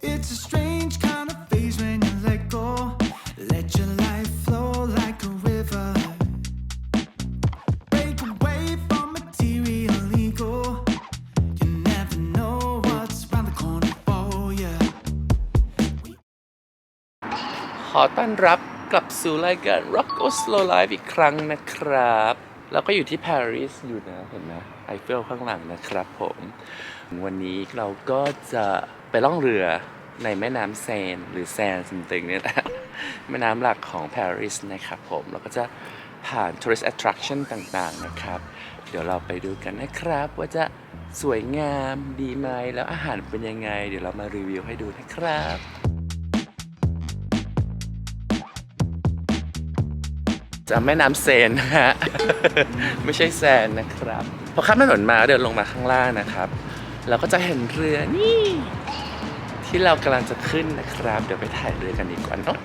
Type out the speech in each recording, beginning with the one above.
It's a strange kind of phase when you let go. Let your life flow like a river. Break away from material ego. You never know what's around the corner for you. ขอต้อนรับกลับสู่รายการ Rock o Slow Life อีกครั้งนะครับแล้วก็อยู่ที่ปารีสอยู่นะ เห็นไหมไอเฟลข้างหลังนะครับผม วันนี้เราก็จะ ไปล่องเรือในแม่น้ำแซนหรือแซนสมติงเนี่ยนะแม่น้ำหลักของปารีสนะครับผม แล้วก็จะผ่าน tourist attraction ต่างๆนะครับ เดี๋ยวเราไปดูกันนะครับว่าจะสวยงามดีไหมแล้วอาหารเป็นยังไง เดี๋ยวเรามารีวิวให้ดูนะครับจะแม่น้ำเซนนะฮะ ไม่ใช่แซนนะครับ พอข้ามถนนมาเดินลงมาข้างล่างนะครับ เราก็จะเห็นเรือนี่ ที่เรากำลังจะขึ้นนะครับ เดี๋ยวไปถ่ายเรือกันดีกว่าเนาะ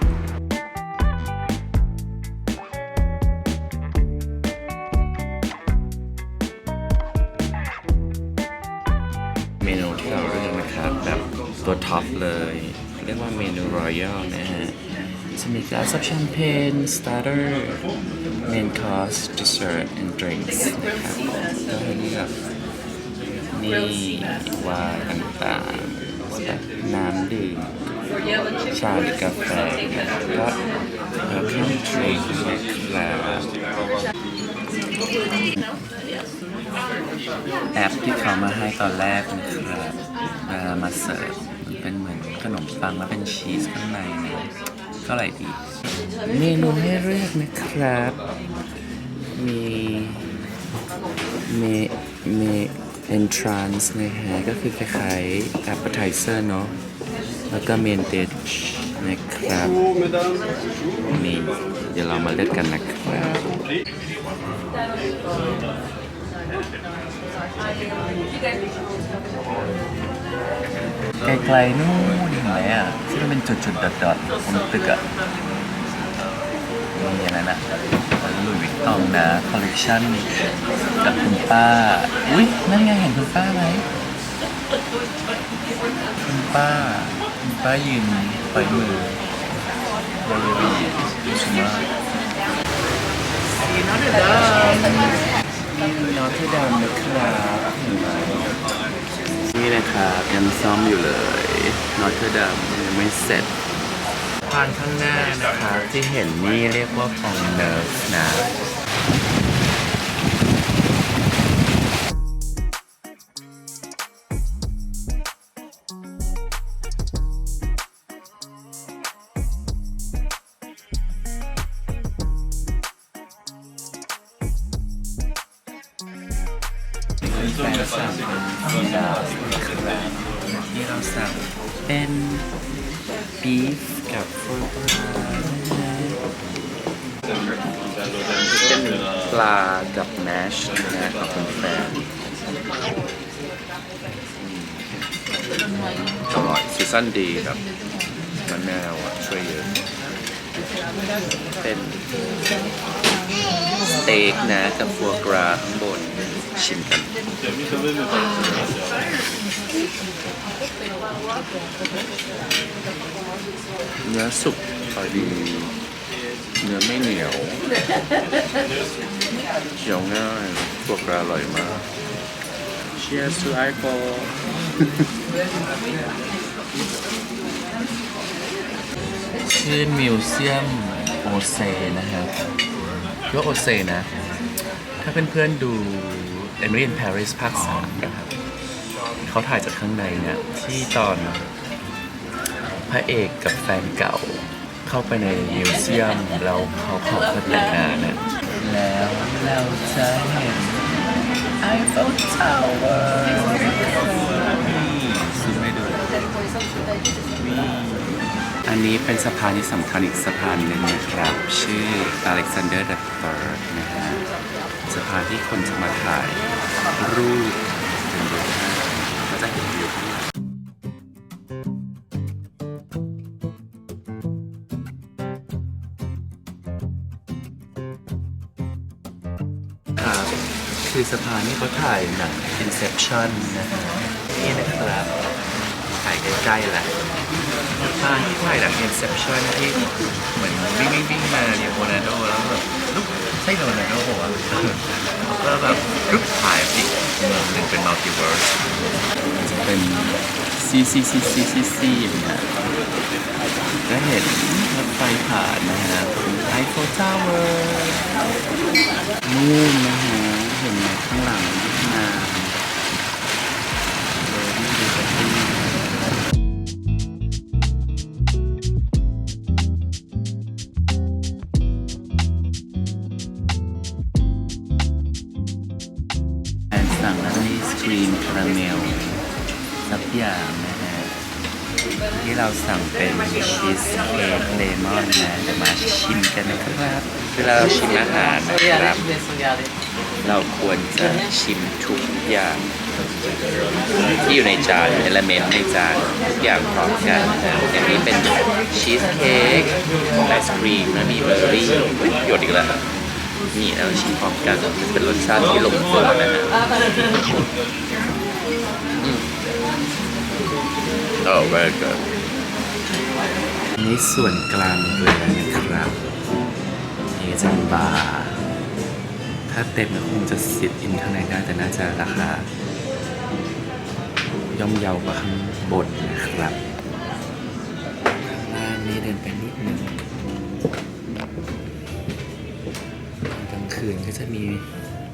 เมนูที่เราเลือกนะครับแบบตัวท็อปเลย เรียกว่าเมนูรอยัลนะฮะจะมี glass of champagne starter main course dessert and drinks นะครับก็ให้เลือกนี่วายต่างๆ แบบน้ำดื่มชาหรือกาแฟก็ herbal drink นะครับแอปที่เขามาให้ตอนแรกนะครับเวลามาเสิร์ฟมันเป็นเหมือนขนมปังแล้วเป็นชีสข้างในนะก็อร่อยดีเมนูให้เลือกนะครับ มีเมเม entrance นะฮะก็คือคล้ายๆ appetizer เนาะแล้วก็ main dish นะครับนี่เดี๋ยวเรามาเลือกกันนะครับไกลๆนู่นเห็นไหมอะที่มันเป็นจุดๆดอทๆบนตึกอะ นี่อย่างนั้นอะหลุยส์วิกตองนะคอลเลกชันกับคุณป้า อุ้ยนั่นไงเห็นคุณป้าไหมคุณป้าคุณป้ายืนปล่อยมือยายีสวยมากนี่นอตเทดามนี่นอตเทดามนะครับเห็นไหมนี่นะครับยังซ่อมอยู่เลยนอตเทอร์ดัมยังไม่เสร็จ พานข้างหน้านะครับที่เห็นนี่เรียกว่าฟองเนิร์ฟนะแฟนสั่งเป็นดาวครับที่เราสั่งเป็น บีฟกับฟรุตเป็นปลากับแมชนะกับคุณแฟนอร่อยซีซั่นดีครับมะนาวอะช่วยเยอะเป็น สเต็กนะกับฟัวกราข้างบนชิมกันเนื้อสุกพอดี เนื้อไม่เหนียวเคี้ยวง่ายพวกราอร่อยมาก Cheers to Eiffel ชื่อมิวเซียมโอเซนะครับ ก็โอเซนะ ถ้าเพื่อนๆดู Emily in Paris ภาคสามนะครับเขาถ่ายจากข้างในเนี่ยที่ตอนพระเอกกับแฟนเก่าเข้าไปในมิวเซียมแล้วเขาขอเพื่อแต่งงานนะแล้วเราจะเห็น Eiffel Tower ซูมให้ดู อันนี้เป็นสะพานที่สำคัญอีกสะพานหนึ่งนะครับ ชื่อ Alexander the Third นะฮะสะพานที่คนจะมาถ่ายรูปเป็นรูปภาพก็จะเห็นวิวข้างหลังครับคือสะพานที่เขาถ่ายหนัง Inception นะฮะนี่นะครับ ใกล้ๆแหละภาที่ถ่ายแบบ Inception ที่เหมือนวิ่งวิ่งวิ่งมาเรียโอนาร์โดแล้วแบบลุกใช่โดนาร์โดบอกว่าแล้วก็แบบลุกถ่ายไปอีกเมืองหนึ่งเป็นมัลติเวิร์สจะเป็น C C C C C C อย่างเงี้ยก็เห็นรถไฟผ่านนะฮะไอโฟทาวเวอร์นู่นนะฮะเห็นไหมข้างหลังนา ครีมคาราเมลสักอย่างนะฮะที่เราสั่งเป็นชีสเค้กเลมอนนะเดี๋ยวมาชิมกันนะครับเวลาเราชิมอาหารนะครับ เราควรจะชิมทุกอย่างที่อยู่ในจานเอลเมนต์ในจานทุกอย่างพร้อมกันนะอย่างนี้เป็นชีสเค้กไอศครีมแล้วมีเบอร์รี่หยดอีกแล้ว นี่เราชิมพร้อมกันเป็นรสชาติที่ลงตัวนะฮะอืม Oh very good นี่ส่วนกลางเรือนะครับ นี่จะเป็นบาร์ถ้าเต็มคงจะสิทธิ์อินข้างในได้แต่น่าจะราคาย่อมเยาวกว่าข้างบนนะครับข้างล่างนี้เดินไปนิดนึง คืนก็จะมี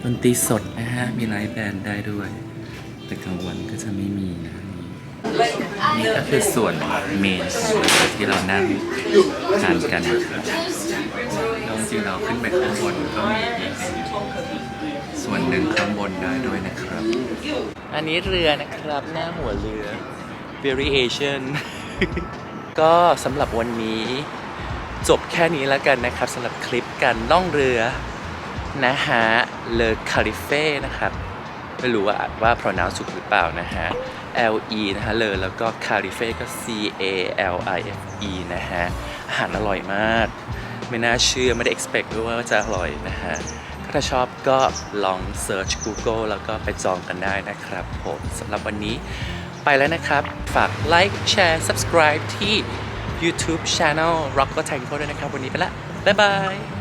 ดนตรีสดนะฮะ มีไลฟ์แบนด์ได้ด้วย แต่กลางวันก็จะไม่มีนะ นี่ก็คือส่วนเมนที่เรานั่งทานกันนะครับแล้วจริงเราขึ้นไปข้างบนก็มีอีกส่วนหนึ่งข้างบนได้ด้วยนะครับ อันนี้เรือนะครับหน้าหัวเรือ variation ก็สำหรับวันนี้จบแค่นี้แล้วกันนะครับสำหรับคลิปการล่องเรือ นะฮะเลอคาริเฟ่นะครับ ไม่รู้ว่าอ่านว่า pronounce ถูกหรือเปล่านะฮะ L E นะฮะเลแล้วก็ Calife ก็ C A L I F E นะฮะ อาหารอร่อยมาก ไม่น่าเชื่อ ไม่ได้ expect ด้วยว่าจะอร่อยนะฮะถ้าชอบก็ลอง search Google แล้วก็ไปจองกันได้นะครับผมสำหรับวันนี้ไปแล้วนะครับ ฝาก like share subscribe ที่ YouTube Channel Rock Tango ด้วยนะครับ วันนี้ไปละ บ๊ายบาย